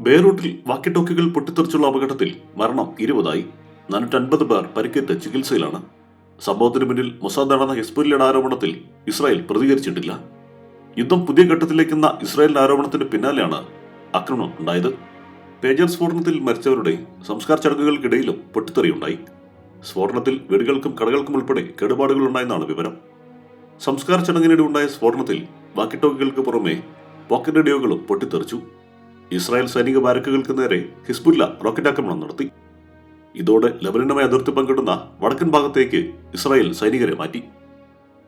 ബെയ്റൂട്ടിൽ വാക്കിട്ടോക്കികൾ പൊട്ടിത്തെറിച്ചുള്ള അപകടത്തിൽ മരണം ഇരുപതായി. നാനൂറ്റൻപത് പേർ പരിക്കേറ്റ് ചികിത്സയിലാണ്. സംഭവത്തിന് പിന്നിൽ നടന്ന ഹെസ്ബുലിയുടെ ആരോപണത്തിൽ ഇസ്രായേൽ പ്രതികരിച്ചിട്ടില്ല. യുദ്ധം പുതിയ ഘട്ടത്തിലേക്കെന്ന ഇസ്രായേലിന്റെ ആരോപണത്തിന് പിന്നാലെയാണ് ആക്രമണം ഉണ്ടായത്. പേജർ സ്ഫോടനത്തിൽ മരിച്ചവരുടെ സംസ്കാര ചടങ്ങുകൾക്കിടയിലും പൊട്ടിത്തെറിയുണ്ടായി. സ്ഫോടനത്തിൽ വീടുകൾക്കും കടകൾക്കും ഉൾപ്പെടെ കേടുപാടുകൾ ഉണ്ടായെന്നാണ് വിവരം. സംസ്കാര ചടങ്ങിനിടെ ഉണ്ടായ സ്ഫോടനത്തിൽ വാക്കിട്ടോക്കുകൾക്ക് പുറമെ പോക്കറ്റ് റേഡിയോകളും പൊട്ടിത്തെറിച്ചു. ഇസ്രായേൽ സൈനിക ബാരക്കുകൾക്ക് നേരെ ഹിസ്ബുല്ല റോക്കറ്റ് ആക്രമണം നടത്തി. ഇതോടെ ലബനനുമായി അതിർത്തി പങ്കിടുന്ന വടക്കൻ ഭാഗത്തേക്ക് ഇസ്രായേൽ സൈനികരെ മാറ്റി.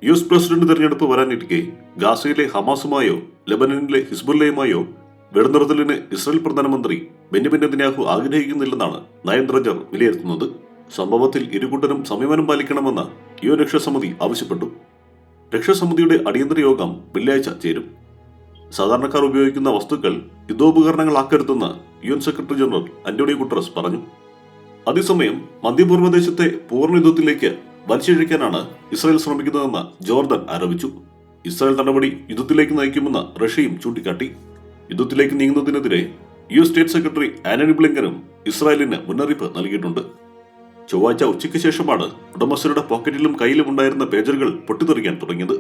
യു എസ് പ്രസിഡന്റ് തെരഞ്ഞെടുപ്പ് വരാനിരിക്കെ ഗാസയിലെ ഹമാസുമായോ ലബനനിലെ ഹിസ്ബുല്ലയുമായോ വെടിനിർത്തലിന് ഇസ്രായേൽ പ്രധാനമന്ത്രി ബെന്യമിൻ നെതന്യാഹു ആഗ്രഹിക്കുന്നില്ലെന്നാണ് നയന്ത്രജർ വിലയിരുത്തുന്നത്. സംഭവത്തിൽ ഇരുകൂട്ടരും സംയമനം പാലിക്കണമെന്ന് യു രക്ഷാസമിതി ആവശ്യപ്പെട്ടു. രക്ഷാസമിതിയുടെ അടിയന്തര യോഗം വെള്ളിയാഴ്ച ചേരും. സാധാരണക്കാർ ഉപയോഗിക്കുന്ന വസ്തുക്കൾ യുദ്ധോപകരണങ്ങളാക്കരുതെന്ന് U N secretary general Antonio Guterres പറഞ്ഞു. അതേസമയം മധ്യപൂർവദേശത്തെ പൂർണ യുദ്ധത്തിലേക്ക് വലിച്ചിഴയ്ക്കാനാണ് ഇസ്രായേൽ ശ്രമിക്കുന്നതെന്ന് ജോർദൻ ആരോപിച്ചു. ഇസ്രായേൽ നടപടി യുദ്ധത്തിലേക്ക് നയിക്കുമെന്ന് റഷ്യയും ചൂണ്ടിക്കാട്ടി. യുദ്ധത്തിലേക്ക് നീങ്ങുന്നതിനെതിരെ U S state secretary Antony ബ്ലിങ്കനും ഇസ്രായേലിന് മുന്നറിയിപ്പ് നൽകിയിട്ടുണ്ട്. ചൊവ്വാഴ്ച ഉച്ചയ്ക്ക് ശേഷമാണ് ഉടമസ്ഥരുടെ പോക്കറ്റിലും കയ്യിലും ഉണ്ടായിരുന്ന പേജറുകൾ പൊട്ടിത്തെറിക്കാൻ തുടങ്ങിയത്.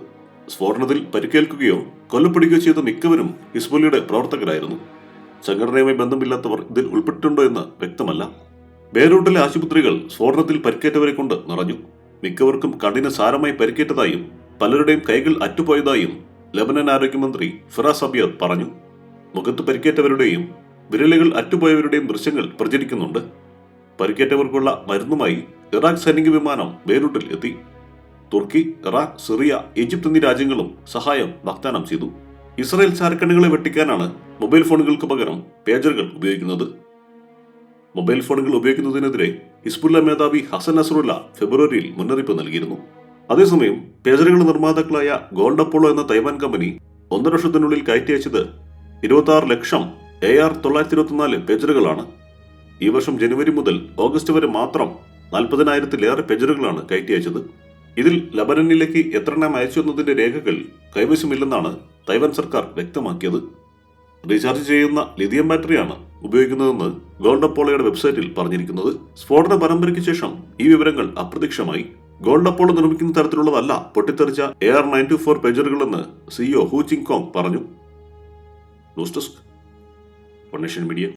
സ്ഫോടനത്തിൽ പരിക്കേൽക്കുകയോ കൊല്ലപ്പെടുകയോ ചെയ്ത മിക്കവരും ഹിസ്ബുലിയുടെ പ്രവർത്തകരായിരുന്നു. സംഘടനയുമായി ബന്ധമില്ലാത്തവർ ഇതിൽ ഉൾപ്പെട്ടിട്ടുണ്ടോ എന്ന് വ്യക്തമല്ല. ബേരൂട്ടിലെ ആശുപത്രികൾ സ്ഫോടനത്തിൽ പരിക്കേറ്റവരെ കൊണ്ട് നിറഞ്ഞു. മിക്കവർക്കും കണ്ണിന് സാരമായി പരിക്കേറ്റതായും പലരുടെയും കൈകൾ അറ്റുപോയതായും ലബനൻ ആരോഗ്യമന്ത്രി ഫിറാസ് അബിയർ പറഞ്ഞു. മുഖത്ത് പരിക്കേറ്റവരുടെയും വിരലുകൾ അറ്റുപോയവരുടെയും ദൃശ്യങ്ങൾ പ്രചരിക്കുന്നുണ്ട്. പരിക്കേറ്റവർക്കുള്ള മരുന്നുമായി ഇറാഖ് സൈനിക വിമാനം ബേരൂട്ടിൽ എത്തി. തുർക്കി ഇറാഖ് സിറിയ ഈജിപ്ത് എന്നീ രാജ്യങ്ങളും സഹായം വാഗ്ദാനം ചെയ്തു. ഇസ്രായേൽ ചാരക്കണ്ണുകളെ വെട്ടിക്കാനാണ് മൊബൈൽ ഫോണുകൾക്ക് പകരം പേജറുകൾ ഉപയോഗിക്കുന്നത്. മൊബൈൽ ഫോണുകൾ ഉപയോഗിക്കുന്നതിനെതിരെ ഹിസ്ബുല്ല മേധാവി ഹസൻ നസറുല്ല ഫെബ്രുവരിയിൽ മുന്നറിയിപ്പ് നൽകിയിരുന്നു. അതേസമയം പേജറുകളുടെ നിർമ്മാതാക്കളായ ഗോൾഡ് അപ്പോളോ എന്ന തൈവാൻ കമ്പനി ഒന്നര വർഷത്തിനുള്ളിൽ കയറ്റി അയച്ചത് ഇരുപത്തി ലക്ഷം എ ആർ തൊള്ളായിരത്തി ഇരുപത്തിനാല് പേജറുകളാണ്. ഈ വർഷം ജനുവരി മുതൽ ഓഗസ്റ്റ് വരെ മാത്രം നാൽപ്പതിനായിരത്തിലേറെ പേജറുകളാണ് കയറ്റി അയച്ചത് ഇതിൽ ലബനനിലേക്ക് എത്ര എണ്ണം അയച്ചു എന്നതിന്റെ രേഖകൾ കൈവശമില്ലെന്നാണ് തൈവാൻ സർക്കാർ വ്യക്തമാക്കിയത്. റീചാർജ് ചെയ്യുന്ന ലിഥിയം ബാറ്ററിയാണ് ഉപയോഗിക്കുന്നതെന്ന് ഗോൾഡ് അപ്പോളോയുടെ വെബ്സൈറ്റിൽ പറഞ്ഞിരിക്കുന്നത്. സ്ഫോടന പരമ്പരയ്ക്ക് ശേഷം ഈ വിവരങ്ങൾ അപ്രത്യക്ഷമായി. ഗോൾഡ് അപ്പോളോ നിർമ്മിക്കുന്ന തരത്തിലുള്ളതല്ല പൊട്ടിത്തെറിച്ച A R nine two four പേജറുകളെന്ന് CEO Hu Ching Kong പറഞ്ഞു. News desk media.